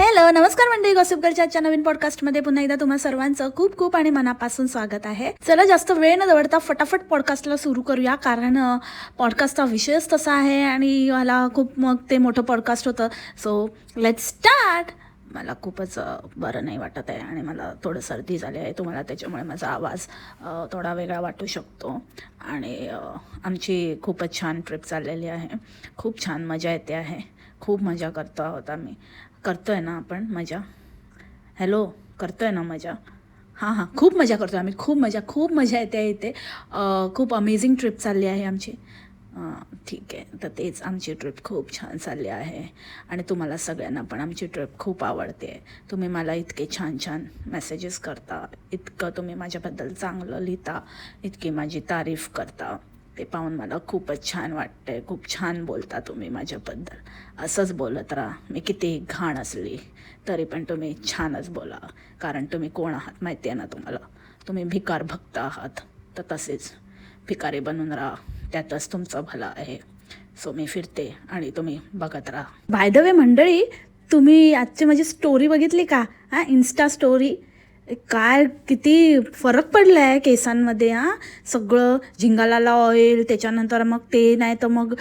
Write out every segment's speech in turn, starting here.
Hello नमस्कार मंडळी गॉसिपगरच्या आजच्या नवीन पॉडकास्टमध्ये पुन्हा एकदा तुम्हा सर्वांचं खूप खूप आणि मनापासून स्वागत आहे. चला जास्त वेळ न दवडता फटाफट पॉडकास्टला सुरू करूया कारण पॉडकास्टचा विषयच तसा आहे आणि मला खूप मग ते मोठं पॉडकास्ट होतं. सो लेट स्टार्ट मला खूपच बरं नाही वाटत आहे आणि मला थोडं सर्दी झाली आहे तुम्हाला त्याच्यामुळे माझा आवाज थोडा वेगळा वाटू शकतो. आणि आमची खूपच छान ट्रिप चाललेली आहे. खूप छान मजा येते आहे. खूप मजा करतो आहोत आम्ही. करतो आहे ना आपण मजा? हॅलो करतो आहे ना मजा? हां हां. खूप मजा करतो आम्ही. खूप मजा खूप मजा येते इथे. खूप अमेझिंग ट्रिप चालली आहे आमची. ठीक आहे. तर तेच आमची ट्रिप खूप छान चालली आहे. आणि तुम्हाला सगळ्यांना पण आमची ट्रिप खूप आवडते. तुम्ही मला इतके छान छान मेसेजेस करता. इतकं तुम्ही माझ्याबद्दल चांगलं लिहिता. इतकी माझी तारीफ करता. ते पाहून मला खूपच छान वाटतंय. खूप छान बोलता तुम्ही माझ्याबद्दल. असंच बोलत राहा. मी किती घाण असली तरी पण तुम्ही छानच बोला. कारण तुम्ही कोण आहात माहिती आहे ना तुम्हाला? तुम्ही भिकार भक्त आहात. तर तसेच भिकारी बनून राहा. त्यातच तुमचं भलं आहे. सो मी फिरते आणि तुम्ही बघत राहा. बाय द वे मंडळी तुम्ही आजची माझी स्टोरी बघितली का? हां इन्स्टा स्टोरी काय किती फरक पडला आहे केसांमध्ये हां? सगळं झिंगालाला ऑइल त्याच्यानंतर मग ते नाही तर मग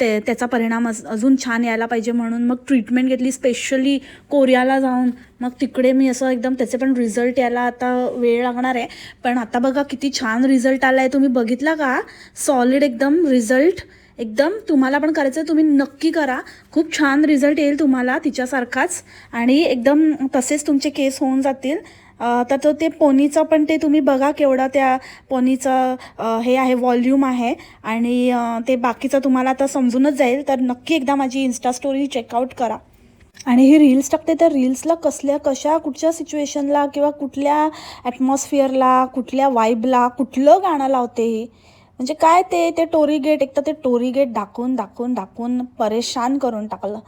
ते त्याचा परिणाम अजून छान यायला पाहिजे म्हणून मग ट्रीटमेंट घेतली स्पेशली कोरियाला जाऊन. मग तिकडे मी असं एकदम त्याचे पण रिझल्ट यायला आता वेळ लागणार आहे. पण आता बघा किती छान रिझल्ट आला आहे तुम्ही बघितला का? सॉलिड एकदम रिझल्ट एकदम तुम्हाला पण करायचं आहे तुम्ही नक्की करा. खूप छान रिझल्ट येईल तुम्हाला तिच्यासारखाच. आणि एकदम तसेच तुमचे केस होऊन जातील. तर तो ते पोनीचं पण ते तुम्ही बघा केवढं त्या पोनीचं हे आहे व्हॉल्यूम आहे. आणि ते बाकीचं तुम्हाला आता समजूनच जाईल. तर नक्की एकदा माझी इन्स्टा स्टोरी चेकआउट करा. आणि हे रील्स टाकते तर रील्सला कसल्या कशा कुठच्या सिच्युएशनला किंवा कुठल्या ॲटमॉस्फिअरला कुठल्या वाईबला कुठलं गाणं लावते ही? म्हणजे काय ते ते टोरी गेट एक तर ते टोरी गेट दाखवून दाखवून दाखवून परेशान करून टाकलं.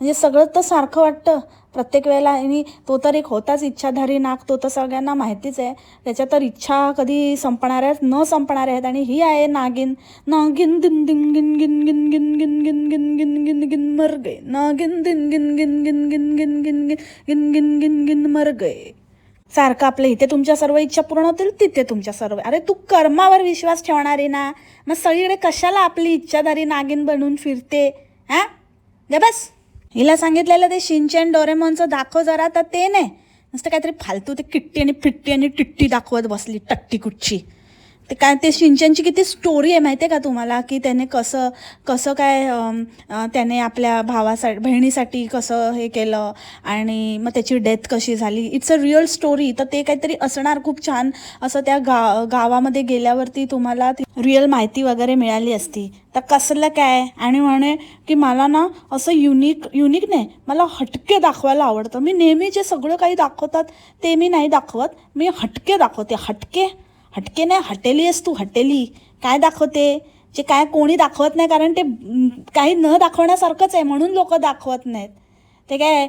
म्हणजे सगळं तर सारखं वाटतं प्रत्येक वेळेला आणि तो तर एक होताच इच्छाधारी नाक तो तर सगळ्यांना माहितीच आहे त्याच्या तर इच्छा कधी संपणाऱ्या आहेत न संपणाऱ्या आहेत आणि ही आहे नागिन नागिन दिन दिन गिन गिन गिन गिन गिन गिन गिन गिन गिन गिन मर गए नागिन दिन गिन गिन गिन गिन गिन गिन गिन गिन गिन गिन गिन मर गए सारखं आपल्या इथे तुमच्या सर्व इच्छा पूर्ण होतील तिथे तुमच्या सर्व अरे तू कर्मावर विश्वास ठेवणारी ना मग सगळीकडे कशाला आपली इच्छाधारी नागिन बनून फिरते हा गे बस हिला सांगितलेलं ते शिंचन डोरेमॉनचं दाखव जरा तर ते नाही. नुसतं काहीतरी फालतू ते किट्टी आणि फिट्टी आणि टिट्टी दाखवत बसली टट्टी कुच्ची ते काय ते सिंचनची किती स्टोरी आहे माहिती आहे का तुम्हाला? की त्याने कसं कसं काय त्याने आपल्या भावासाठी बहिणीसाठी कसं हे केलं आणि मग त्याची डेथ कशी झाली? इट्स अ रिअल स्टोरी तर ते काहीतरी असणार खूप छान. असं त्या गा गावामध्ये गेल्यावरती तुम्हाला रिअल माहिती वगैरे मिळाली असती. तर कसलं काय? आणि म्हणे की मला ना असं युनिक युनिक नाही मला हटके दाखवायला आवडतं. मी नेहमी जे सगळं काही दाखवतात ते मी नाही दाखवत. मी हटके दाखवते. हटके? हटके नाही हटेली आहेस तू हटेली. काय दाखवते? जे काय कोणी दाखवत नाही कारण ते काही न दाखवण्यासारखंच आहे म्हणून लोक दाखवत नाहीत. ते काय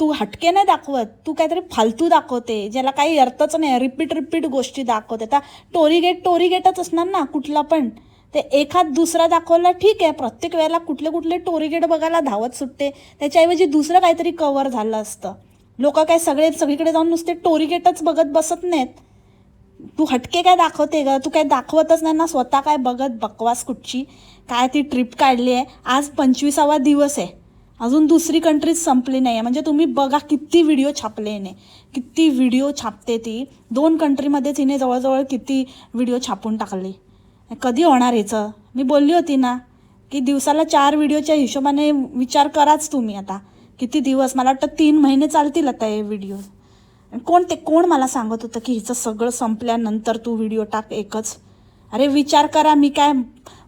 तू हटके नाही दाखवत तू काहीतरी फालतू दाखवते ज्याला काही अर्थच नाही रिपीट रिपीट गोष्टी दाखवते. आता टोरी गेट टोरी गेटच असणार ना कुठला पण. ते एखाद दुसरा दाखवला ठीक आहे प्रत्येक वेळेला कुठले कुठले टोरी गेट बघायला धावत सुटते त्याच्याऐवजी दुसरं काहीतरी कवर झालं असतं. लोक काय सगळे सगळीकडे जाऊन नुसते टोरी गेटच बघत बसत नाहीत. तू हटके काय दाखवते ग? तू काय दाखवतच नाही ना? स्वतः काय बघत बकवास कुठची? काय ती ट्रिप काढली आहे? आज पंचवीसावा दिवस आहे. अजून दुसरी कंट्रीज संपली नाही आहे म्हणजे तुम्ही बघा किती व्हिडिओ छापले हिने. किती व्हिडिओ छापते ती. दोन कंट्रीमध्येच हिने जवळजवळ किती व्हिडिओ छापून टाकले. कधी होणार हिचं मी बोलली होती ना की दिवसाला चार व्हिडिओच्या हिशोबाने विचार कराच तुम्ही आता. किती दिवस? मला वाटतं तीन महिने चालतील आता हे व्हिडिओ कोण ते कोण मला सांगत होतं की हिचं सगळं संपल्यानंतर तू व्हिडिओ टाक एकच. अरे विचार करा मी काय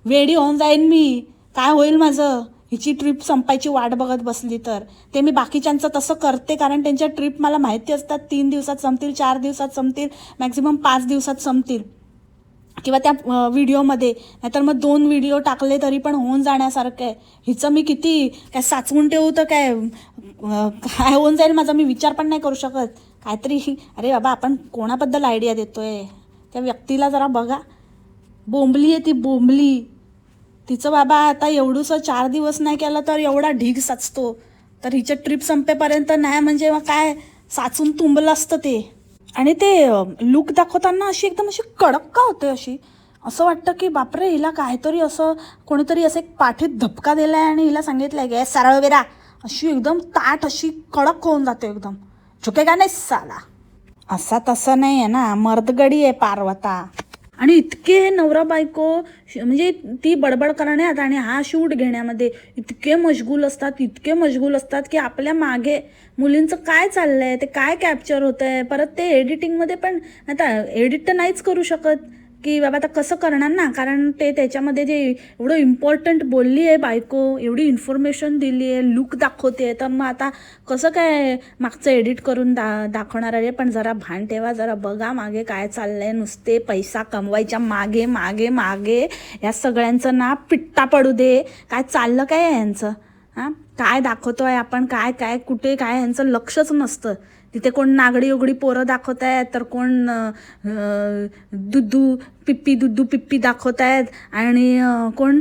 वेडी होऊन जाईन मी. काय होईल माझं? हिची ट्रिप संपायची वाट बघत बसली तर. ते मी बाकीच्यांचं तसं करते कारण त्यांच्या ट्रिप मला माहिती असतात. तीन दिवसात संपतील चार दिवसात संपतील मॅक्झिमम पाच दिवसात संपतील. किंवा त्या व्हिडिओमध्ये नाहीतर मग दोन व्हिडिओ टाकले तरी पण होऊन जाण्यासारखं आहे. हिचं मी किती काय साचवून ठेवू तर काय काय होऊन जाईल माझा? मी विचार पण नाही करू शकत. काहीतरी अरे बाबा आपण कोणाबद्दल आयडिया देतोय? त्या व्यक्तीला जरा बघा. बोंबली आहे ती बोंबली. तिचं बाबा आता एवढूसं चार दिवस नाही केलं तर एवढा ढीग साचतो तर हिच्या ट्रिप संपेपर्यंत नाही म्हणजे मग काय? साचून तुंबलं असतं ते. आणि ते लुक दाखवताना अशी एकदम अशी कडक का होते अशी? असं वाटतं की बापरे हिला काहीतरी असं कोणीतरी असं एक पाठीत धपका दिलाय आणि हिला सांगितलं आहे गे सरळ वेरा. अशी एकदम ताट अशी कडक होऊन जाते एकदम. झुकेगा नाही साला. असा तसं नाही आहे ना मर्दगडी आहे पार्वता. आणि इतके नवरा बायको श- म्हणजे ती बडबड करण्यात आणि हा शूट घेण्यामध्ये इतके मशगूल असतात इतके मशगूल असतात की आपल्या मागे मुलींचं काय चाललंय ते काय कॅप्चर होत आहे परत ते एडिटिंगमध्ये पण आता एडिट तर नाहीच करू शकत. की बाबा आता कसं करणार ना? कारण ते त्याच्यामध्ये जे एवढं इम्पॉर्टंट बोलली आहे बायको एवढी इन्फॉर्मेशन दिली आहे लुक दाखवते तर मग आता कसं काय मागचं एडिट करून दा दाखवणार आहे? पण जरा भान ठेवा जरा बघा मागे काय चाललंय. नुसते पैसा कमवायच्या मागे मागे मागे. या सगळ्यांचं ना पिट्टा पडू दे. काय चाललं काय आहे यांचं हां? काय दाखवतो आहे आपण? काय काय कुठे काय यांचं लक्षच नसतं. तिथे कोण नागडी उघडी पोरं दाखवत आहेत तर कोण अं, दुद्धू पिप्पी दुद्धू पिप्पी दाखवत आहेत आणि कोण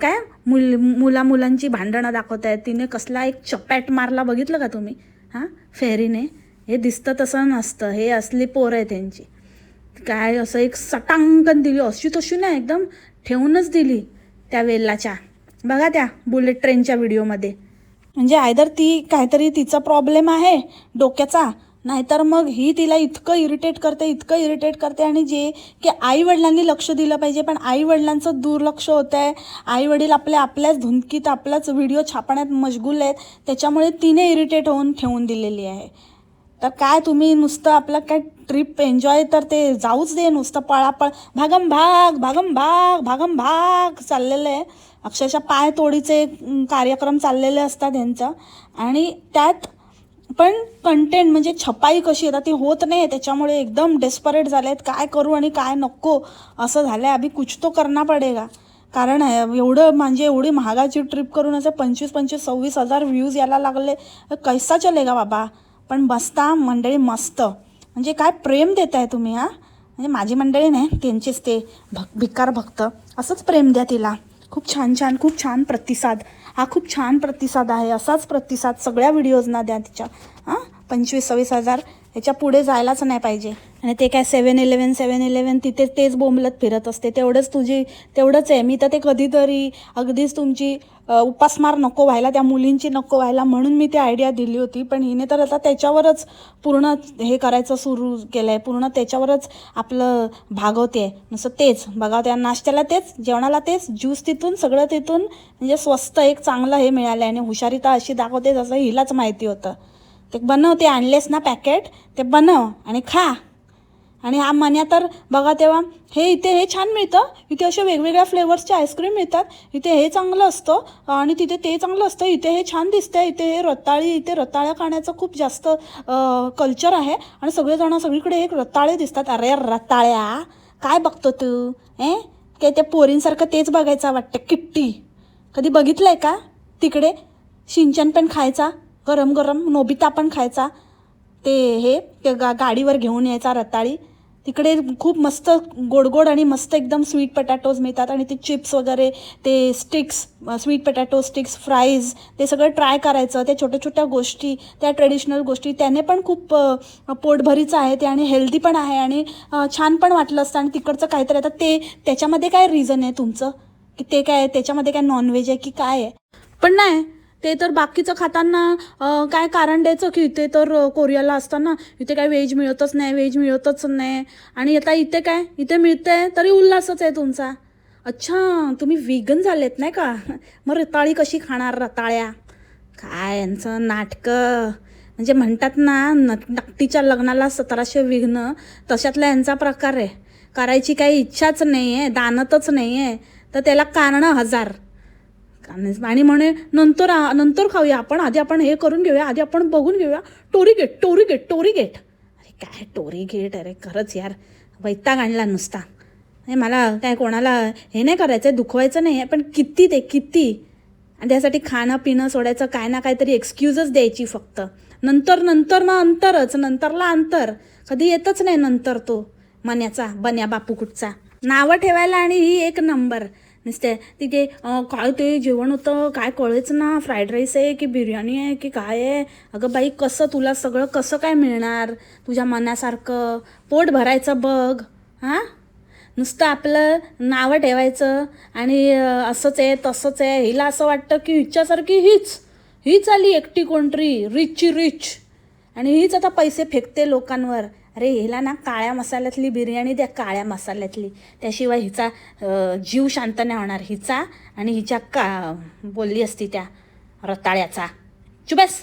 काय? मुल मुला मुलांची भांडणं दाखवत आहेत तिने कसला एक चपॅट मारला बघितलं का तुम्ही? हां? फेरीने. हे दिसतं तसं नसतं. हे असली पोरं आहे त्यांची. काय असं एक सटांकन दिली. अशी तशी नाही एकदम ठेवूनच दिली त्या वेल्लाच्या. बघा त्या बुलेट ट्रेनच्या व्हिडिओमध्ये म्हणजे आयदर ती काहीतरी तिचा प्रॉब्लेम आहे डोक्याचा नाहीतर मग ही तिला इतकं इरिटेट करते इतकं इरिटेट करते आणि जे की आई वडिलांनी लक्ष दिलं पाहिजे पण आई वडिलांचं दुर्लक्ष होतं आहे आई वडील आपल्या आपल्याच धुंदकीत आपलाच व्हिडिओ छापण्यात मशगूल आहेत. त्याच्यामुळे तिने इरिटेट होऊन ठेवून दिलेली आहे. तर काय तुम्ही नुसतं आपलं काय ट्रिप एन्जॉय तर ते जाऊच दे नुसतं पळापळ. भागम भाग भागम भाग भागम भाग चाललेलं आहे. अक्षरशः पाय तोडीचे कार्यक्रम चाललेले असतात यांचं. आणि त्यात पण कंटेंट म्हणजे छपाई कशी येतात ती होत नाही त्याच्यामुळे एकदम डेस्परेट झाले आहेत काय करू आणि काय नको असं झालं आहे अभि कुछ तो करना पडेगा. कारण एवढं म्हणजे एवढी महागाची ट्रिप करून असं पंचवीस पंचवीस सव्वीस हजार व्ह्यूज यायला लागले कैसा चलेगा बाबा? पण बसता मंडळी मस्त. म्हणजे काय प्रेम देत आहे तुम्ही हां? म्हणजे माझी मंडळी नाही त्यांचेच ते भक भिकार भक्त. असंच प्रेम द्या तिला. खूप छान छान खूप छान प्रतिसाद. हा खूप छान प्रतिसाद आहे. असाच प्रतिसाद सगळ्या व्हिडिओजना द्या तिच्या. हां? पंचवीस सव्वीस हजार ह्याच्या पुढे जायलाच नाही पाहिजे. आणि ते काय सेवन इलेवन सेवन इलेवन तिथे तेच बोंबलत फिरत असते. तेवढंच तुझी तेवढंच आहे. मी तर ते कधीतरी अगदीच तुमची उपासमार नको व्हायला त्या मुलींची नको व्हायला म्हणून मी ती आयडिया दिली होती. पण हिने तर आता त्याच्यावरच पूर्ण हे करायचं सुरू केलं आहे पूर्ण त्याच्यावरच आपलं भागवते. आहे नुसतं तेच. बघा त्या नाश्त्याला तेच जेवणाला तेच ज्यूस तिथून सगळं तिथून म्हणजे स्वस्त एक चांगलं हे मिळालं आहे आणि हुशारी तर अशी दाखवते जसं हिलाच माहिती होतं. ते बनव ते आणलेस ना पॅकेट ते बनव आणि खा. आणि हा मन्या तर बघा तेव्हा हे इथे हे छान मिळतं. इथे असे वेगवेगळ्या फ्लेवर्सचे आईस्क्रीम मिळतात. इथे हे चांगलं असतं. आणि तिथे ते चांगलं असतं. इथे हे छान दिसतंय. इथे हे रताळी इथे रताळ्या खाण्याचं खूप जास्त कल्चर आहे. आणि सगळेजण सगळीकडे एक रताळे दिसतात. अरे रताळ्या काय बघतो तू? ए काय त्या पोरींसारखं तेच बघायचं वाटतं. किट्टी. कधी बघितलं आहे का? तिकडे शिंचन पण खायचा. गरम गरम नोबिता पण खायचा. ते हे ते गा गाडीवर घेऊन यायचा रताळी. तिकडे खूप मस्त गोड गोड आणि मस्त एकदम स्वीट पटॅटोज मिळतात आणि ते चिप्स वगैरे ते sticks sweet potato sticks fries ते सगळं ट्राय करायचं. त्या छोट्या छोट्या गोष्टी त्या ट्रेडिशनल गोष्टी त्याने पण खूप पोटभरीचं आहे ते आणि हेल्दी पण आहे आणि छान पण वाटलं असतं. आणि तिकडचं काहीतरी आता ते त्याच्यामध्ये काय रिझन आहे तुमचं? की ते काय त्याच्यामध्ये काय नॉनव्हेज आहे की काय आहे? पण नाही ते तर बाकीचं खाताना काय कारण द्यायचं की इथे तर कोरियाला असताना इथे काय व्हेज मिळतच नाही व्हेज मिळतच नाही. आणि आता इथे काय? इथे मिळतंय तरी उल्हासच आहे तुमचा. अच्छा तुम्ही विगन झालेत नाही का? मग रताळी कशी खाणार रताळ्या? काय यांचं नाटकं? म्हणजे म्हणतात ना न लग्नाला सतराशे विघ्न तशातला यांचा प्रकार आहे. करायची काही इच्छाच नाही आहे दानतच नाही आहे तर त्याला कारणं हजार. आणि म्हणे नंतर नंतर खाऊया आपण. आधी आपण हे करून घेऊया. आधी आपण बघून घेऊया. Torii gate torii gate torii gate अरे काय टोरी गेट अरे खरंच यार. वैताग आणला नुसता. हे मला काय कोणाला हे नाही करायचं आहे दुखवायचं नाही आहे पण किती ते किती. आणि त्यासाठी खाणं पिणं सोडायचं काय ना काहीतरी एक्सक्यूजच द्यायची फक्त. नंतर नंतर मग अंतरच नंतरला अंतर. कधी येतच नाही नंतर तो मन्याचा बन्या बापू कुठचा नावं ठेवायला आणि ही एक नंबर. नुसते. तिथे काय ते जेवण होतं काय कळेच ना. फ्राईड राईस आहे की बिर्याणी आहे की काय आहे? अगं बाई कसं तुला सगळं कसं काय मिळणार? तुझ्या मनासारखं. पोट भरायचं बघ. हां? नुसतं आपलं नावं ठेवायचं आणि असंच आहे तसंच आहे. हिला असं वाटतं की हिच्यासारखी हीच. हीच आली एकटी कोणतरी. रिचची रिच आणि हीच आता पैसे फेकते लोकांवर. अरे हिला ना काळ्या मसाल्यातली बिर्याणी द्या काळ्या मसाल्यातली. त्याशिवाय हिचा जीव शांत नाही होणार. हिचा आणि हिच्या का बोलली असती त्या रताळ्याचा. चुबस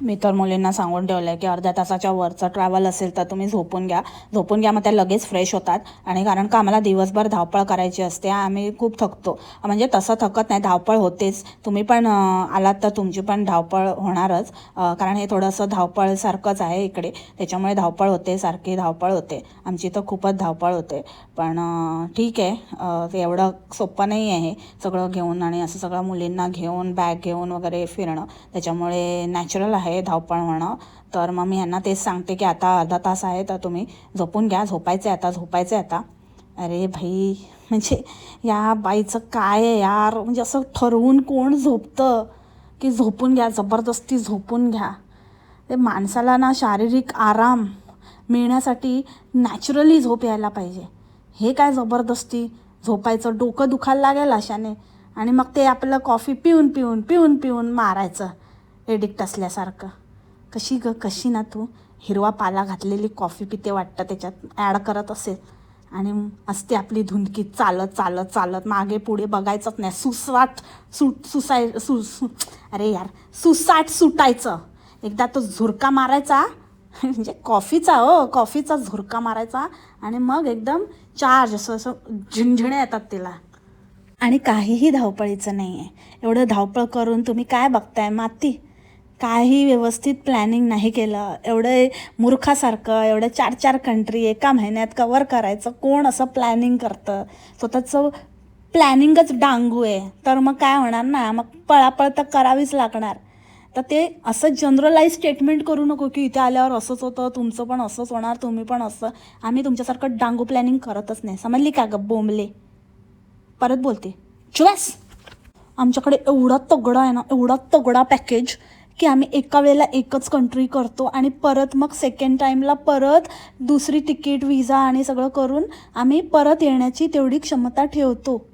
मी तर मुलींना सांगून ठेवलं आहे की अर्ध्या तासाच्या वरचं ट्रॅव्हल असेल तर तुम्ही झोपून घ्या. झोपून घ्या मग त्या लगेच फ्रेश होतात. आणि कारण का आम्हाला दिवसभर धावपळ करायची असते आम्ही खूप थकतो. म्हणजे तसं थकत नाही धावपळ होतेच. तुम्ही पण आलात तर तुमची पण धावपळ होणारच. कारण हे थोडंसं धावपळसारखंच आहे इकडे. त्याच्यामुळे धावपळ होते सारखी धावपळ होते. आमची तर खूपच धावपळ होते. पण ठीक आहे. ते एवढं सोपं नाही आहे सगळं घेऊन आणि असं सगळं मुलींना घेऊन बॅग घेऊन वगैरे फिरणं. त्याच्यामुळे नॅचरल आहे धावपळ होणं तर मग मी यांना तेच सांगते की आता अर्धा तास आहे तर तुम्ही झोपून घ्या. झोपायचं आहे आता झोपायचं आहे आता. अरे भाई म्हणजे या बाईचं काय आहे यार? म्हणजे असं ठरवून कोण झोपतं? की झोपून घ्या जबरदस्ती झोपून घ्या. ते माणसाला ना शारीरिक आराम मिळण्यासाठी नॅचरली झोप यायला पाहिजे. हे काय जबरदस्ती? झोपायचं डोकं दुखायला लागेल अशाने. आणि मग ते आपलं कॉफी पिऊन पिऊन पिऊन पिऊन मारायचं एडिक्ट असल्यासारखं. कशी ग कशी ना तू हिरवा पाला घातलेली कॉफी पिते वाटतं त्याच्यात ॲड करत असेल. आणि असते आपली धुंदकी चालत चालत चालत मागे पुढे बघायचंच नाही. सुसाट सुट सुसाय सु सु अरे यार सुसाट सुटायचं. एकदा तो झुरका मारायचा म्हणजे कॉफीचा हो कॉफीचा झुरका मारायचा आणि मग एकदम चार्ज असं असं झिणझिणे येतात तिला. आणि काहीही धावपळीचं नाही आहे एवढं धावपळ करून तुम्ही काय बघताय? माती. काही व्यवस्थित प्लॅनिंग नाही केलं. एवढं मूर्खासारखं एवढं चार चार कंट्री एका महिन्यात कवर करायचं कोण असं प्लॅनिंग करतं? स्वतःचं प्लॅनिंगच डांगू आहे. तर मग काय होणार ना? मग पळापळ तर करावीच लागणार. तर ते असं जनरलाइज स्टेटमेंट करू नको की इथे आल्यावर असंच होतं तुमचं पण असंच होणार तुम्ही पण असं. आम्ही तुमच्यासारखं डांगू प्लॅनिंग करतच नाही. समजली का ग बोंबले? परत बोलते. चुवास आमच्याकडे एवढा तगडा आहे ना एवढा तगडा पॅकेज की आम्ही एका वेळेला एकच कंट्री करतो आणि परत मग सेकंड टाईमला परत दुसरी तिकीट विजा आणि सगळं करून आम्ही परत येण्याची तेवढी क्षमता ठेवतो.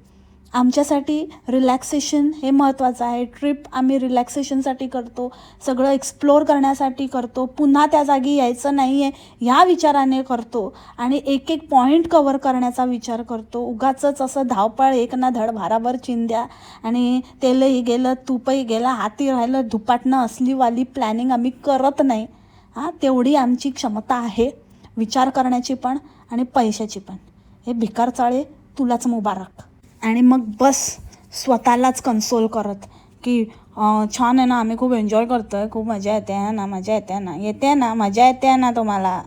आमच्यासाठी रिलॅक्सेशन हे महत्त्वाचं आहे. ट्रिप आम्ही रिलॅक्सेशनसाठी करतो. सगळं एक्सप्लोअर करण्यासाठी करतो. पुन्हा त्या जागी यायचं नाही आहे ह्या विचाराने करतो. आणि एक एक पॉईंट कवर करण्याचा विचार करतो. उगाचंच असं धावपळ एक ना धड भाराभर चिंध्या. आणि तेलही गेलं तूपही गेलं हाती राहिलं धुपाटणं असलीवाली प्लॅनिंग आम्ही करत नाही. हां तेवढी आमची क्षमता आहे. विचार करण्याची पण आणि पैशाची पण. हे भिकार चाळे तुलाच मुबारक. आणि मग बस स्वतःलाच कन्सोल करत की छान आहे ना आम्ही खूप एन्जॉय करतोय खूप मजा येते आहे ना मजा येते ना येते ना मजा येते ना तुम्हाला.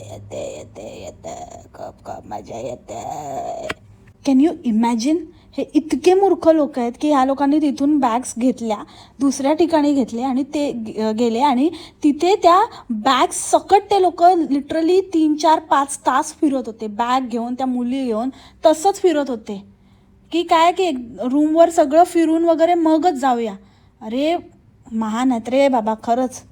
येते येते येते खूप खूप मजा येते. कॅन यू इमॅजिन हे इतके मूर्ख लोक आहेत की ह्या लोकांनी तिथून बॅग्स घेतल्या दुसऱ्या ठिकाणी घेतले आणि ते गे- गेले आणि तिथे त्या बॅग्स सकट ते लोक लिटरली तीन चार पाच तास फिरत होते. बॅग घेऊन त्या मुली घेऊन तसंच फिरत होते. की काय की रूमवर सगळं फिरून वगैरे मगच जाऊया. अरे महान आहेत रे बाबा खरंच.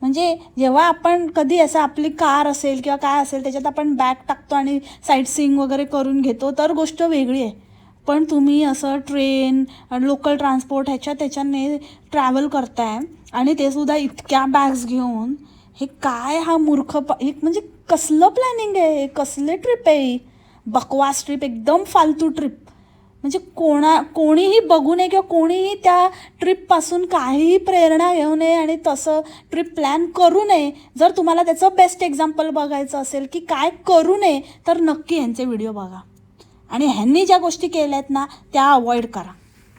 म्हणजे जेव्हा आपण कधी असं आपली कार असेल किंवा काय असेल त्याच्यात आपण बॅग टाकतो आणि साईट सीईंग वगैरे करून घेतो तर गोष्ट वेगळी आहे. पण तुम्ही असं ट्रेन लोकल ट्रान्सपोर्ट ह्याच्या त्याच्याने ट्रॅव्हल करताय आणि ते सुद्धा इतक्या बॅग्स घेऊन हे काय हा मूर्ख प- हे म्हणजे कसलं प्लॅनिंग आहे? हे कसले ट्रिप आहे? ही बकवास ट्रिप एकदम फालतू ट्रिप म्हणजे कोणा कोणीही बघू नये किंवा कोणीही त्या ट्रिपपासून काहीही प्रेरणा घेऊ नये आणि तसं ट्रिप प्लॅन करू नये. जर तुम्हाला त्याचं बेस्ट एक्झाम्पल बघायचं असेल की काय करू नये तर नक्की यांचे व्हिडिओ बघा. आणि ह्यांनी ज्या गोष्टी केल्या आहेत ना त्या अवॉइड करा.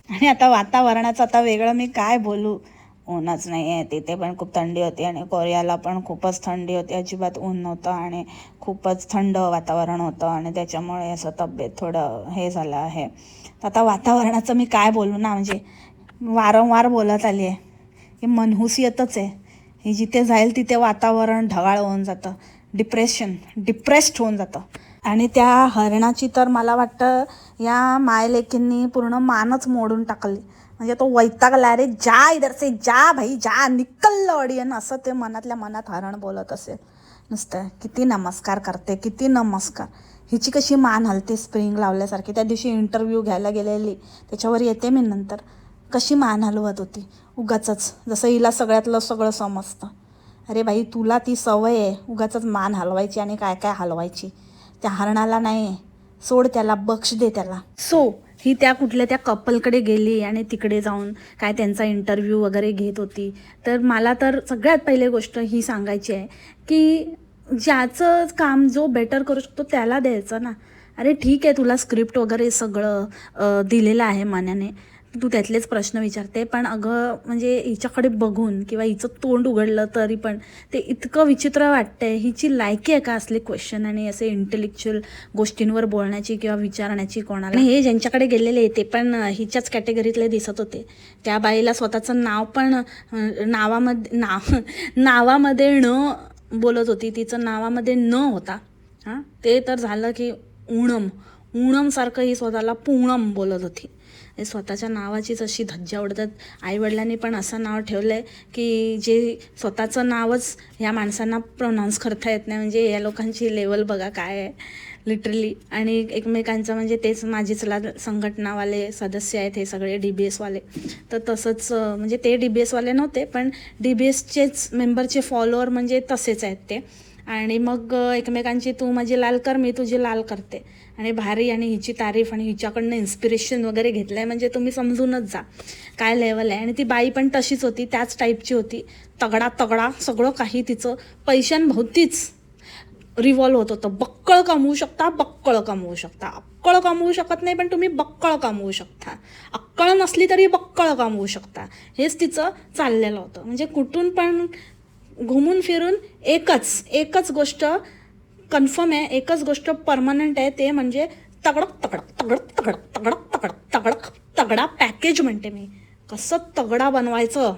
आणि आता वातावरणाचं आता वेगळं मी काय बोलू? ऊनच नाही आहे तिथे पण खूप थंडी होती आणि कोरियाला पण खूपच थंडी होती. अजिबात ऊन नव्हतं आणि खूपच थंड वातावरण होतं आणि त्याच्यामुळे असं तब्येत थोडं हे झालं आहे. तर आता वातावरणाचं मी काय बोलू ना म्हणजे वारंवार बोलत आली आहे ही मनहुसियतच आहे. ही जिथे जाईल तिथे वातावरण ढगाळ होऊन जातं. डिप्रेशन डिप्रेस्ड होऊन जातं. आणि त्या हरणाची तर मला वाटतं या मायलेकींनी पूर्ण मानच मोडून टाकली. म्हणजे तो वैतागला रे जा इधर से जा भाई जा निकल ऑडियन असं ते मनातल्या मनात हरण बोलत असेल नुसतं किती नमस्कार करते किती नमस्कार. हिची कशी मान हलते स्प्रिंग लावल्यासारखी. त्या दिवशी इंटरव्ह्यू घ्यायला गेलेली. त्याच्यावर येते मी नंतर. कशी मान हलवत होती. उगाचंच जसं हिला सगळ्यातलं सगळं समजतं. अरे बाई तुला ती सवय आहे. उगाचंच मान हलवायची आणि काय काय हलवायची. त्या हरणाला नाही. सोड त्याला बक्ष दे त्याला. सो ही त्या कुठल्या त्या कपलकडे गेली आणि तिकडे जाऊन काय त्यांचा इंटरव्ह्यू वगैरे घेत होती. तर मला तर सगळ्यात पहिली गोष्ट ही सांगायची आहे की ज्याचं काम जो बेटर करू शकतो त्याला द्यायचं ना. अरे ठीक आहे तुला स्क्रिप्ट वगैरे सगळं दिलेलं आहे मान्याने. तू त्यातलेच प्रश्न विचारते पण अगं म्हणजे हिच्याकडे बघून किंवा हिचं तोंड उघडलं तरी पण ते इतकं विचित्र वाटतंय. हिची लायकी आहे का असले क्वेश्चन आणि असे इंटेलेक्च्युअल गोष्टींवर बोलण्याची किंवा विचारण्याची कोणाला? हे ज्यांच्याकडे गेलेले ते पण हिच्याच कॅटेगरीतले दिसत होते. त्या बाईला स्वतःचं नाव पण नावामध्ये नाव नावामध्ये न बोलत होती तिचं नावामध्ये न होता. हां? ते तर झालं की उणम उणमसारखं ही स्वतःला पूणम बोलत होती. हे स्वतःच्या नावाचीच अशी धज्जा उडतात आईवडिलांनी पण असं नाव ठेवलं आहे की जे स्वतःचं नावच ह्या माणसांना प्रोनाऊन्स करता येत नाही. म्हणजे या लोकांची लेवल बघा काय आहे. लिटरली आणि एकमेकांचं म्हणजे तेच माझीच ला संघटनावाले सदस्य आहेत हे सगळे डी बी एसवाले तर तसंच म्हणजे ते डी बी एसवाले नव्हते पण डी बी एसचेच मेंबरचे फॉलोअर म्हणजे तसेच आहेत ते. आणि मग एकमेकांची तू माझी लाल कर मी तुझी लाल करते. आणि भारी आणि हिची तारीफ आणि हिच्याकडनं इन्स्पिरेशन वगैरे घेतलं आहे म्हणजे तुम्ही समजूनच जा काय लेवल आहे. आणि ती बाई पण तशीच होती त्याच टाईपची होती. तगडा तगडा सगळं काही तिचं. पैशांभोवतीच रिव्हॉल्व होत होतं. बक्कळ कमवू शकता बक्कळ कमवू शकता. अक्कळ कमवू शकत नाही पण तुम्ही बक्कळ कमवू शकता. अक्कळ नसली तरी बक्कळ कमवू शकता. हेच तिचं चाललेलं होतं. म्हणजे कुठून पण घुमून फिरून एकच एकच गोष्ट कन्फर्म आहे एकच गोष्ट परमनंट आहे ते म्हणजे तगडक तगडक तगडक तगडक तगडक तगडक तगडक तगडा पॅकेज म्हणते मी. कसं तगडा बनवायचं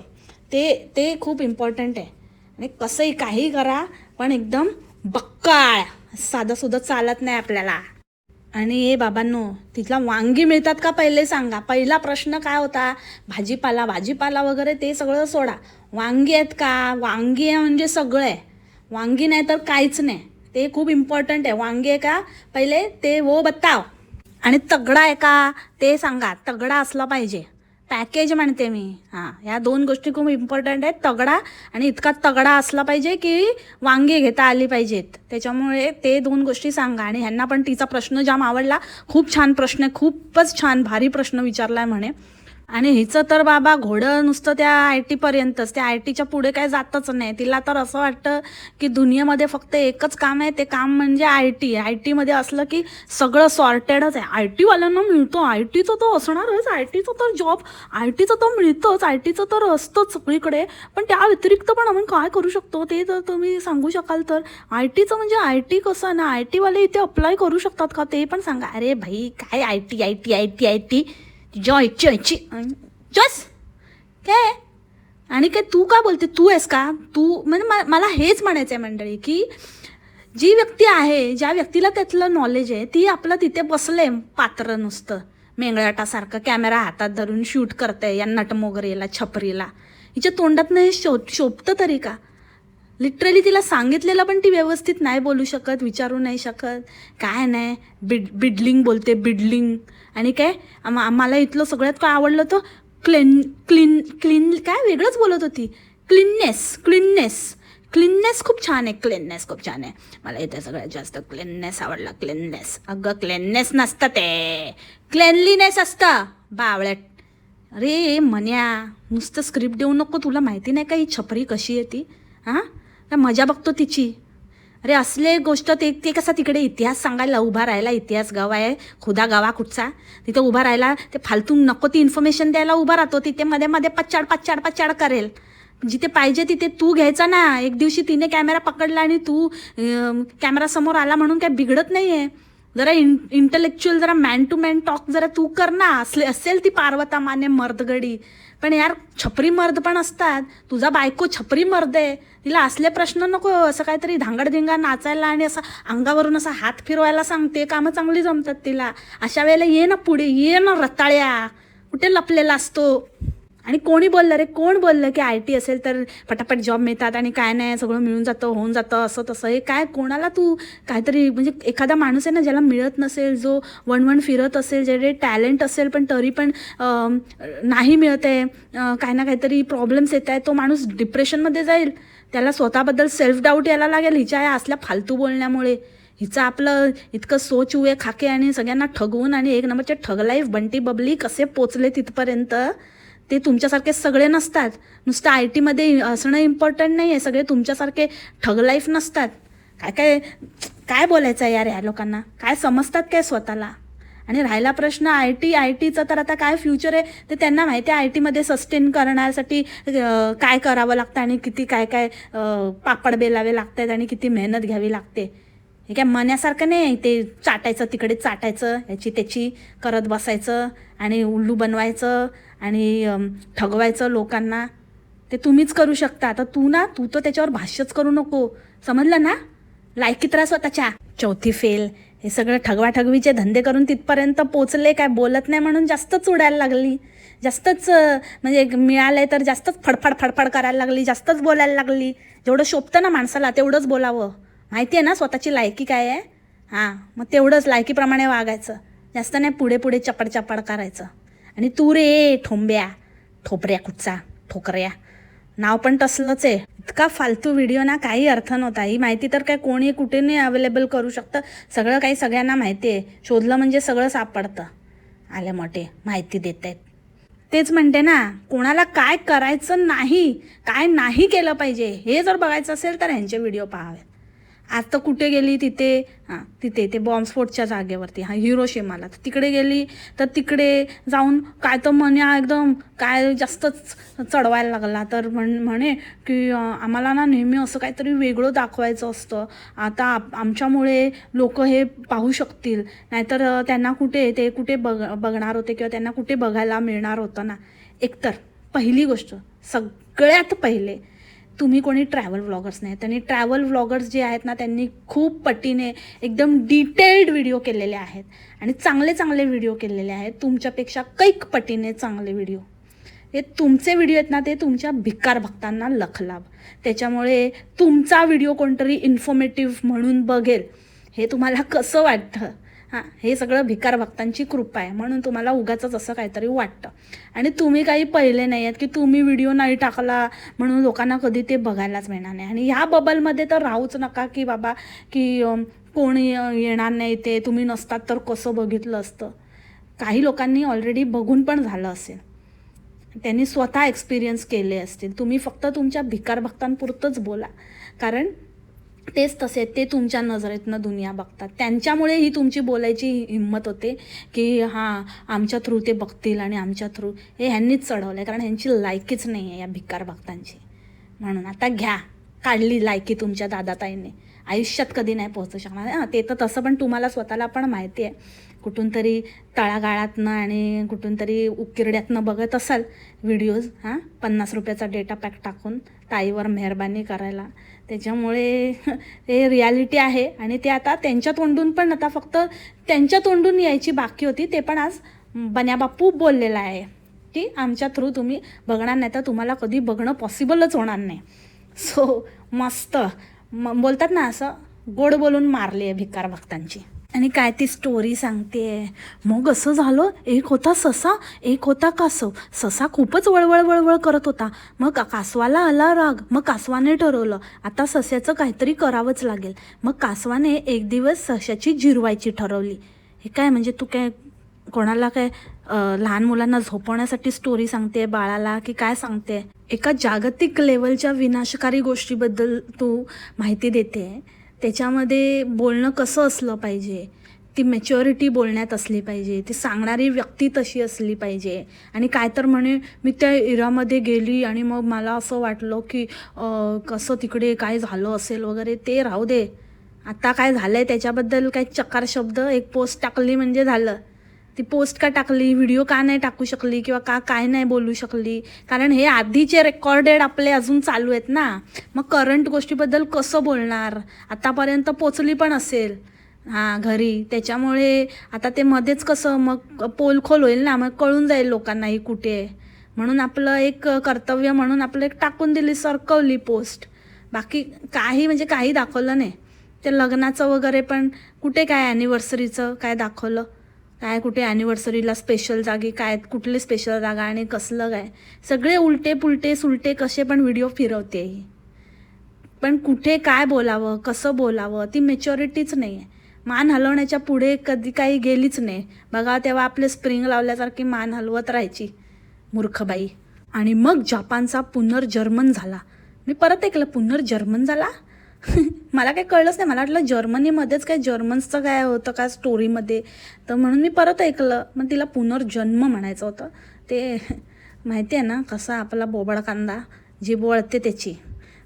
ते ते खूप इम्पॉर्टंट आहे. आणि कसंही काही करा पण एकदम बक्काळ. साधंसुद्धा चालत नाही आपल्याला. आणि हे बाबांनो तिथला वांगी मिळतात का पहिले सांगा. पहिला प्रश्न काय होता? भाजीपाला भाजीपाला वगैरे ते सगळं सोडा. वांगी आहेत का? वांगी आहे म्हणजे सगळं आहे. वांगी नाही तर काहीच नाही. ते खूप इम्पॉर्टंट आहे. वांगे आहे का? पहिले ते वो बताव आणि तगडा आहे का? ते सांगा. तगडा असला पाहिजे. पॅकेज म्हणते मी. हां या दोन गोष्टी खूप इम्पॉर्टंट आहेत. तगडा आणि इतका तगडा असला पाहिजे की वांगे घेता आली पाहिजेत. त्याच्यामुळे ते दोन गोष्टी सांगा. आणि ह्यांना पण तिचा प्रश्न जाम आवडला खूप छान प्रश्न आहे. खूपच छान भारी प्रश्न विचारला आहे म्हणे. आणि हिचं तर बाबा घोडं नुसतं त्या आय टीपर्यंतच त्या आय टीच्या पुढे काय जातच नाही. तिला तर असं वाटतं की दुनियेमध्ये फक्त एकच काम आहे ते काम म्हणजे आय टी. आय टीमध्ये असलं की सगळं सॉर्टेडच आहे. आय टीवाल्यांना मिळतो. आय टीचं तर असणारच. आय टीचं तर जॉब आय टीचं तर मिळतंच. आय टीचं तर असतंच सगळीकडे. पण त्या व्यतिरिक्त पण आपण काय करू शकतो? ते तर तुम्ही सांगू शकाल तर. आय टीचं म्हणजे आय टी कसं ना? आय टीवाले इथे अप्लाय करू शकतात का? ते पण सांगा. अरे भाई काय I T I T I T I T? Joy जॉयची जॉस काय आणि काय तू का बोलते? तू आहेस का? तू म्हणजे मा- मला हेच म्हणायचं आहे मंडळी की जी व्यक्ती आहे ज्या व्यक्तीला त्यातलं नॉलेज आहे ती आपलं तिथे बसले पात्र नुसतं. मेंगळाटासारखं कॅमेरा हातात धरून शूट करते या नटमोगरेला छपरीला. हिच्या तोंडात नाही शो शोभतं तरी का? लिटरली तिला सांगितलेलं पण ती व्यवस्थित नाही बोलू शकत विचारू नाही शकत. काय नाही बिड बिडलिंग बोलते बिडलिंग. आणि काय आम आम्हाला इथलं सगळ्यात काय आवडलं तर क्लीन क्लीन क्लीन काय वेगळंच बोलत होती. Cleanness cleanness. क्लीननेस खूप छान आहे क्लीननेस खूप छान आहे. मला इथे सगळ्यात जास्त क्लीननेस आवडला क्लीननेस. अगं क्लीननेस नसतं ते. क्लेनलीनेस असतं. बावळ्यात अरे मन्या नुसतं स्क्रिप्ट देऊ नको तुला माहिती नाही का ही छपरी कशी आहे ती? हां? काय मजा बघतो तिची. अरे असले गोष्ट ते ते कसा तिकडे इतिहास सांगायला उभा राहायला इतिहास गाव आहे खुदा गावा कुठचा? तिथे उभा राहायला ते फालतू नको ती इन्फॉर्मेशन द्यायला उभा राहतो तिथे मध्ये मध्ये पच्चाड पच्चाड पच्चाड करेल. जिथे पाहिजे तिथे तू घ्यायचा ना. एक दिवशी तिने कॅमेरा पकडला आणि तू कॅमेरा समोर आला म्हणून काय बिघडत नाही आहे जरा इन इंटलेक्च्युअल जरा मॅन टू मॅन टॉक जरा तू कर ना. असले असेल ती पार्वता माने मर्दगडी. पण यार छपरी मर्द पण असतात. तुझा बायको छपरी मर्द आहे. तिला असले प्रश्न नको असं काहीतरी धांगडधिंगा नाचायला आणि असं अंगावरून असा हात फिरवायला सांगते. कामं चांगली जमतात तिला. अशा वेळेला ये ना पुढे ये ना रताळ्या. कुठे लपलेला असतो? आणि कोणी बोललं रे कोण बोललं की आय टी असेल तर पटापट जॉब मिळतात आणि काय नाही सगळं मिळून जातं होऊन जातं असं तसं हे काय कोणाला तू काहीतरी म्हणजे एखादा माणूस आहे ना ज्याला मिळत नसेल जो वन वन फिरत असेल ज्याचे टॅलेंट असेल पण तरी पण नाही मिळत आहे काही ना काहीतरी प्रॉब्लेम्स येत आहे तो माणूस डिप्रेशनमध्ये जाईल. त्याला स्वतःबद्दल सेल्फ डाऊट यायला लागेल हिच्या या असल्या फालतू बोलण्यामुळे. हिचं आपलं इतकं सोच उवे खाके आणि सगळ्यांना ठगवून आणि एक नंबरचे ठगलाईफ बंटी बबली कसे पोचले तिथपर्यंत? ते तुमच्यासारखे सगळे नसतात. नुसतं आय टीमध्ये असणं इम्पॉर्टंट नाही आहे सगळे तुमच्यासारखे ठग लाईफ नसतात. काय काय काय बोलायचं आहे यार ह्या लोकांना? काय समजतात काय स्वतःला? आणि राहिला प्रश्न आय टी आय टीचं तर आता काय फ्युचर आहे? ते त्यांना माहिती आहे आय टीमध्ये सस्टेन करण्यासाठी काय करावं लागतं आणि किती काय काय पापड बेलावे लागतात आणि किती मेहनत घ्यावी लागते. हे काय मण्यासारखं नाही ते चाटायचं तिकडे चाटायचं याची त्याची करत बसायचं आणि उल्लू बनवायचं आणि ठगवायचं लोकांना. ते तुम्हीच करू शकता. आता तू ना तू तर त्याच्यावर भाष्यच करू नको. समजलं ना? लायकी त्रास स्वतःच्या. चौथी फेल हे सगळं ठगवाठगवीचे धंदे करून तिथपर्यंत पोचले काय बोलत नाही म्हणून जास्तच उडायला लागली. जास्तच म्हणजे मिळालंय तर जास्तच फडफड फडफड करायला लागली जास्तच बोलायला लागली. जेवढं शोभतं ना माणसाला तेवढंच बोलावं. माहिती आहे ना स्वतःची लायकी काय आहे? हां मग तेवढंच लायकीप्रमाणे वागायचं. जास्त नाही पुढे पुढे चपड चपड करायचं. आणि तू रे ठोंब्या ठोपऱ्या कुठचा? ठोकऱ्या. नाव पण तसलंच आहे. इतका फालतू व्हिडिओ ना काही अर्थ नव्हता. ही माहिती तर काय कोणी कुठे नाही अवेलेबल करू शकतं? सगळं काही सगळ्यांना माहिती आहे. शोधलं म्हणजे सगळं सापडतं. आले मोठे माहिती देत आहेत तेच म्हणते ना कोणाला काय करायचं नाही काय नाही केलं पाहिजे हे जर बघायचं असेल तर ह्यांचे व्हिडिओ पाहावेत. आज तर कुठे गेली तिथे? हां तिथे ते बॉम्बस्फोटच्या जागेवरती. हां हिरोशिमाला तर तिकडे गेली तर तिकडे जाऊन काय तर म्हणे एकदम काय जास्तच चढवायला लागला. तर म्हण म्हणे की आम्हाला ना नेहमी असं काहीतरी वेगळं दाखवायचं असतं. आता आप- आमच्यामुळे लोक हे पाहू शकतील. नाहीतर त्यांना कुठे ते कुठे बघ बघणार होते किंवा त्यांना कुठे बघायला मिळणार होतं ना. एकतर पहिली गोष्ट सगळ्यात पहिले तुम्ही कोणी ट्रॅव्हल व्लॉगर्स नाही. त्यांनी ट्रॅव्हल व्लॉगर्स जे आहेत ना त्यांनी खूप पटीने एकदम डिटेल्ड व्हिडिओ केलेले आहेत. आणि चांगले चांगले व्हिडिओ केलेले आहेत. तुमच्यापेक्षा कैक पटीने चांगले व्हिडिओ हे तुमचे व्हिडिओ आहेत ना ते तुमच्या भिकार भक्तांना लखलाभ. त्याच्यामुळे तुमचा व्हिडिओ कोणतरी इन्फॉर्मेटिव्ह म्हणून बघेल हे तुम्हाला कसं वाटतं? हां हे सगळं भिकार भक्तांची कृपा आहे. म्हणून तुम्हाला उगाचंच असं काहीतरी वाटतं. आणि तुम्ही काही पहिले नाही आहेत की तुम्ही व्हिडिओ नाही टाकला म्हणून लोकांना कधी ते बघायलाच मिळणार नाही. आणि ह्या बबलमध्ये तर राहूच नका की बाबा की कोण कोणी येणार नाही ते तुम्ही नसतात तर कसं बघितलं असतं? काही लोकांनी ऑलरेडी बघून पण झालं असेल. त्यांनी स्वतः एक्सपिरियन्स केले असतील. तुम्ही फक्त तुमच्या भिकार भक्तांपुरतंच बोला. कारण तेच तसे ते तुमच्या नजरेतनं दुनिया बघतात. त्यांच्यामुळे ही तुमची बोलायची हिंमत होते की हां आमच्या थ्रू ते बघतील आणि आमच्या थ्रू हे ह्यांनीच चढवलं आहे कारण ह्यांची लायकीच नाही आहे या भिकार भक्तांची. म्हणून आता घ्या काढली लायकी तुमच्या दादाताईने. आयुष्यात कधी नाही पोहोचू शकणार. हां ते तर तसं पण तुम्हाला स्वतःला पण माहिती आहे. कुठून तरी तळागाळातनं आणि कुठून तरी उकिरड्यातनं बघत असाल व्हिडिओज हां पन्नास रुपयाचा डेटा पॅक टाकून ताईवर मेहरबानी करायला. त्याच्यामुळे हे रियालिटी आहे आणि ते आता त्यांच्या तोंडून पण आता फक्त त्यांच्या तोंडून यायची बाकी होती ते पण आज बन्याबापू बोललेला आहे की आमच्या थ्रू तुम्ही बघणार नाही तर तुम्हाला कधी बघणं पॉसिबलच होणार नाही. सो मस्त. म बोलतात ना असं गोड बोलून मारली आहे भिकार भक्तांची. आणि काय ती स्टोरी सांगते. मग असं झालं एक होता ससा एक होता कासव. ससा खूपच वळवळ वळवळ करत होता. मग कासवाला आला राग मग कासवाने ठरवलं आता सस्याचं काहीतरी करावंच लागेल. मग कासवाने एक दिवस सशाची जिरवायची ठरवली. हे काय म्हणजे तू काय कोणाला काय लहान मुलांना झोपवण्यासाठी स्टोरी सांगते बाळाला की काय सांगते? एका जागतिक लेवलच्या विनाशकारी गोष्टीबद्दल तू माहिती देते. त्याच्यामध्ये बोलणं कसं असलं पाहिजे? ती मॅच्युरिटी बोलण्यात असली पाहिजे. ती सांगणारी व्यक्ती तशी असली पाहिजे. आणि काय तर म्हणे मी त्या इरामध्ये गेली आणि मग मला असं वाटलं की कसं तिकडे काय झालं असेल वगैरे ते राहू दे. आता काय झालं आहे त्याच्याबद्दल काही चकार शब्द एक पोस्ट टाकली म्हणजे झालं. ती पोस्ट का टाकली व्हिडिओ का नाही टाकू शकली किंवा का काय नाही बोलू शकली? कारण हे आधीचे रेकॉर्डेड आपले अजून चालू आहेत ना. मग करंट गोष्टीबद्दल कसं बोलणार? आतापर्यंत पोचली पण असेल. हां घरी. त्याच्यामुळे आता ते मध्येच कसं मग पोलखोल होईल ना मग कळून जाईल लोकांनाही कुठे. आहे म्हणून आपलं एक कर्तव्य म्हणून आपलं एक टाकून दिली सरकवली पोस्ट बाकी काही म्हणजे काही दाखवलं नाही. ते लग्नाचं वगैरे पण कुठे काय ॲनिव्हर्सरीचं काय दाखवलं? काय कुठे ॲनिव्हर्सरीला स्पेशल जागी काय कुठले स्पेशल जागा आणि कसलं काय. सगळे उलटे पुलटे सुलटे कसे पण व्हिडिओ फिरवते ही. पण कुठे काय बोलावं कसं बोलावं ती मेच्युरिटीच नाही आहे मान हलवण्याच्या पुढे कधी काही गेलीच नाही. बघा तेव्हा आपले स्प्रिंग लावल्यासारखी मान हलवत राहायची मूर्खबाई. आणि मग जपानचा पुनर्जर्मन झाला. मी परत ऐकलं पुनर्जर्मन झाला? मला काही कळलंच नाही. मला वाटलं जर्मनीमध्येच काय जर्मन्सचं काय होतं का स्टोरीमध्ये तर म्हणून मी परत ऐकलं. मग तिला पुनर्जन्म म्हणायचं होतं. ते माहिती आहे ना कसा आपला बोबड कांदा जी वळते त्याची.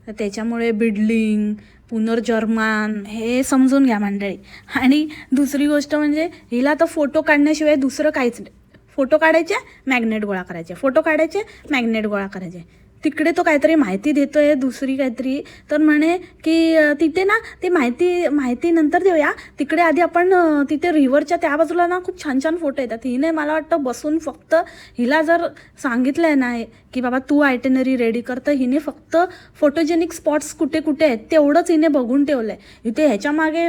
तर त्याच्यामुळे बिडलिंग पुनर्जर्मान हे समजून घ्या मंडळी. आणि दुसरी गोष्ट म्हणजे हिला तर फोटो काढण्याशिवाय दुसरं काहीच नाही. फोटो काढायचे मॅग्नेट गोळा करायचे. फोटो काढायचे मॅग्नेट गोळा करायचे. तिकडे तो काहीतरी माहिती देतोय दुसरी काहीतरी. तर म्हणे की तिथे ना ती माहिती माहिती नंतर देऊया. तिकडे आधी आपण तिथे रिव्हरच्या त्या बाजूला ना खूप छान छान फोटो येतात. हिने मला वाटतं बसून फक्त हिला जर सांगितलं आहे ना की बाबा तू आयटेनरी रेडी कर तर हिने फक्त फोटोजेनिक स्पॉट्स कुठे कुठे आहेत तेवढंच हिने बघून ठेवलं आहे इथे ह्याच्या मागे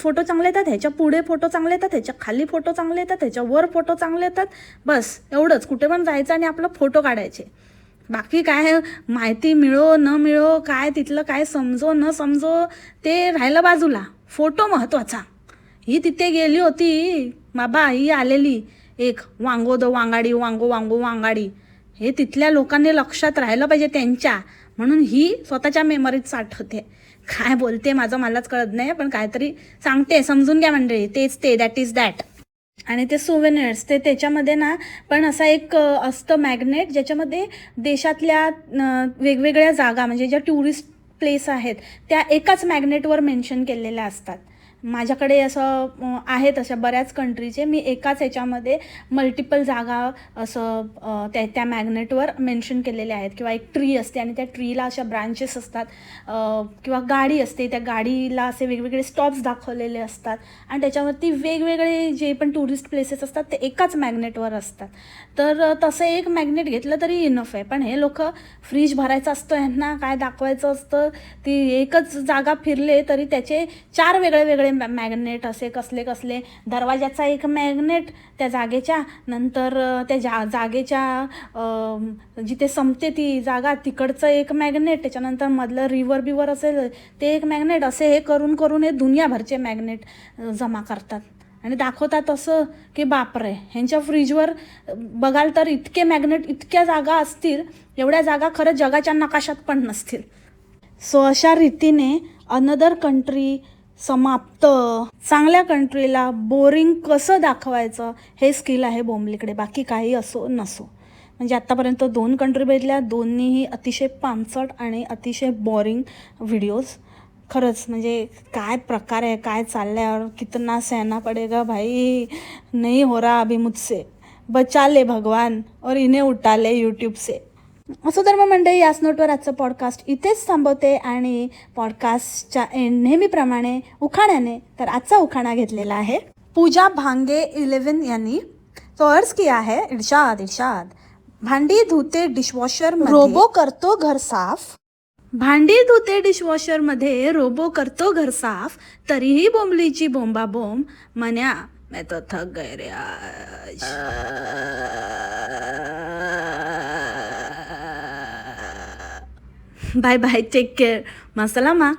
फोटो चांगले येतात ह्याच्या पुढे फोटो चांगले येतात ह्याच्या खाली फोटो चांगले येतात ह्याच्या वर फोटो चांगले येतात. बस एवढंच. कुठे पण जायचं आणि आपलं फोटो काढायचे. बाकी काय माहिती मिळो न मिळो काय तिथलं काय समजो न समजो ते राहिलं बाजूला. फोटो महत्त्वाचा ही तिथे गेली होती. बाबा ही आलेली. एक वांगो द वांगाडी वांगो वांगो वांगाडी. हे तिथल्या लोकांनी लक्षात राहिलं पाहिजे त्यांच्या. म्हणून ही स्वतःच्या मेमरीत साठवते. काय बोलते? माझं मलाच कळत नाही पण काहीतरी सांगते. समजून घ्या मंडळी. तेच ते दॅट इज दॅट आणि ते सुवेनियर्स ते त्याच्यामध्ये ना पण असा एक असतं मॅग्नेट ज्याच्यामध्ये देशातल्या वेगवेगळ्या जागा म्हणजे ज्या टुरिस्ट प्लेस आहेत त्या एकाच मॅग्नेटवर मेन्शन केलेल्या असतात. माझ्याकडे असं आहेत अशा बऱ्याच कंट्रीचे मी एकाच याच्यामध्ये मल्टिपल जागा असं त्या त्या मॅग्नेटवर मेन्शन केलेले आहेत. किंवा एक ट्री असते आणि त्या ट्रीला अशा ब्रांचेस असतात. किंवा गाडी असते. त्या गाडीला असे वेगवेगळे स्टॉप्स दाखवलेले असतात. आणि त्याच्यावरती वेगवेगळे जे पण टुरिस्ट प्लेसेस असतात ते एकाच मॅग्नेटवर असतात. तर तसं एक मॅग्नेट घेतलं तरी इनफ आहे. पण हे लोक फ्रीज भरायचं असतं ह्यांना काय दाखवायचं असतं ती एकच जागा फिरले तरी त्याचे चार वेगळे वेगळे मॅग्नेट असे कसले कसले. दरवाजाचा एक मॅग्नेट त्या जागेच्या नंतर त्या जा जागेच्या जिथे संपते ती जागा तिकडचं एक मॅग्नेट त्याच्यानंतर मधलं रिवर बिवर असेल ते एक मॅग्नेट असे हे करून करून हे दुनियाभरचे मॅग्नेट जमा करतात. आणि दाखवतात असं की बापरे ह्यांच्या फ्रीजवर बघाल तर इतके मॅग्नेट इतक्या जागा असतील एवढ्या जागा खरं जगाच्या नकाशात पण नसतील. सो अशा रीतीने अनदर कंट्री समाप्त. चांगल्या कंट्रीला बोरिंग कसं दाखवायचं हे स्किल आहे बोंबलीकडे बाकी काही असो नसो. म्हणजे आत्तापर्यंत दोन कंट्री बघितल्या दोन्हीही अतिशय पानसट आणि अतिशय बोरिंग व्हिडिओज. खरंच म्हणजे काय प्रकार आहे काय चाललंय और कितना सहना पडेगा भाई? नहीं हो रहा अभी मुझसे. बचा ले भगवान और इन्हें उठा ले यूट्यूब से. असं तर मग मंडळी याच नोटवर आजचं पॉडकास्ट इथेच थांबवते आणि पॉडकास्टच्या एंड नेहमीप्रमाणे उखाण्याने तर आजचा उखाणा घेतलेला आहे. पूजा भांगे इलेवन यांनी तो अर्ज किया है इर्शाद इर्शाद. भांडी धुते डिशवॉशर रोबो करतो घर साफ. भांडी धुते डिशवॉशरमध्ये रोबो करतो घर साफ. तरीही बोंबलीची बोंबा बोंब. मन्या मैं तो थक गए रे आज. Bye bye take care मसलामा